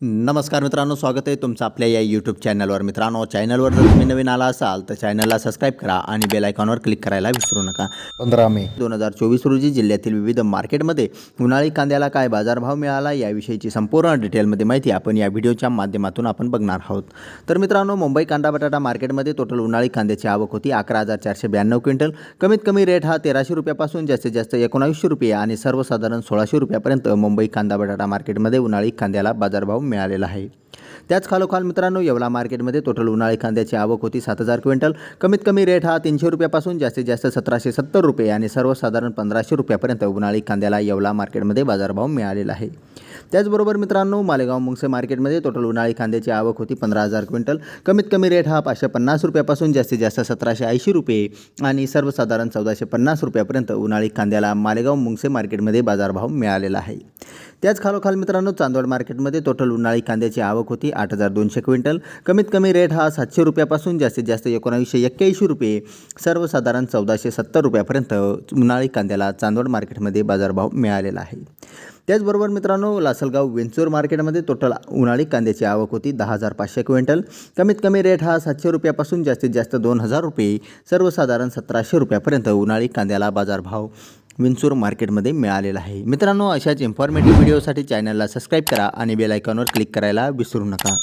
नमस्कार मित्रांनो स्वागत आहे तुमचं आपल्या या यूट्यूब चॅनलवर मित्रांनो चॅनलवर जर तुम्ही नवीन आला असाल तर चॅनलला सबस्क्राईब करा आणि बेल आयकॉनवर क्लिक करायला विसरू नका. पंधरा मे. दोन हजार चोवीस रोजी जिल्ह्यातील विविध मार्केटमध्ये उन्हाळी कांद्याला काय बाजारभाव मिळाला याविषयीची संपूर्ण डिटेलमध्ये माहिती आपण या व्हिडिओच्या माध्यमातून आपण बघणार आहोत. तर मित्रांनो मुंबई कांदा बटाटा मार्केटमध्ये टोटल उन्हाळी कांद्याची आवक होती अकरा हजार चारशे ब्याण्णव क्विंटल. कमीत कमी रेट हा तेराशे रुपयापासून जास्तीत जास्त एकोणावीसशे रुपये आणि सर्वसाधारण सोळाशे रुपयापर्यंत मुंबई कांदा बटाटा मार्केटमध्ये उन्हाळी कांद्याला बाजारभाव मिळालेला आहे. त्याच खालोखाल मित्रांनो येवला मार्केटमध्ये टोटल उन्हाळी कांद्याची आवक होती सात हजार क्विंटल. कमीत कमी रेट हा तीनशे रुपयापासून जास्तीत जास्त सतराशे सत्तर रुपये आणि सर्वसाधारण पंधराशे रुपयापर्यंत उन्हाळी कांद्याला येवला मार्केटमध्ये बाजारभाव मिळालेला आहे. त्याचबरोबर मित्रांनो मालेगाव मुंगसे मार्केटमध्ये टोटल उन्हाळी कांद्याची आवक होती पंधरा हजार क्विंटल. कमीत कमी रेट हा पाचशे पन्नास रुपयापासून जास्तीत जास्त सतराशे ऐंशी रुपये आणि सर्वसाधारण चौदाशे पन्नास रुपयापर्यंत उन्हाळी कांद्याला मालेगाव मुंगसे मार्केटमध्ये बाजारभाव मिळालेला आहे. त्याच खालोखाल मित्रांनो चांदवड मार्केटमध्ये टोटल उन्हाळी कांद्याची आवक होती आठ हजार दोनशे क्विंटल. कमीत कमी रेट हा सातशे रुपयापासून जास्तीत जास्त एकोणावीसशे एक्क्याऐंशी रुपये. सर्वसाधारण चौदाशे सत्तर रुपयापर्यंत उन्हाळी कांद्याला चांदवड मार्केटमध्ये बाजारभाव मिळालेला आहे. त्याचबरोबर मित्रांनो लासलगाव वेंचूर मार्केटमध्ये टोटल उन्हाळी कांद्याची आवक होती दहा हजार पाचशे क्विंटल. कमीत कमी रेट हा सातशे रुपयापासून जास्तीत जास्त दोन हजार रुपये. सर्वसाधारण सतराशे रुपयापर्यंत उन्हाळी कांद्याला बाजारभाव विंचूर मार्केटमध्ये मिळालेला आहे. मित्रांनो अशाच इन्फॉर्मेटिव्ह व्हिडिओसाठी चॅनलला सबस्क्राईब करा आणि बेल आयकॉनवर क्लिक करायला विसरू नका.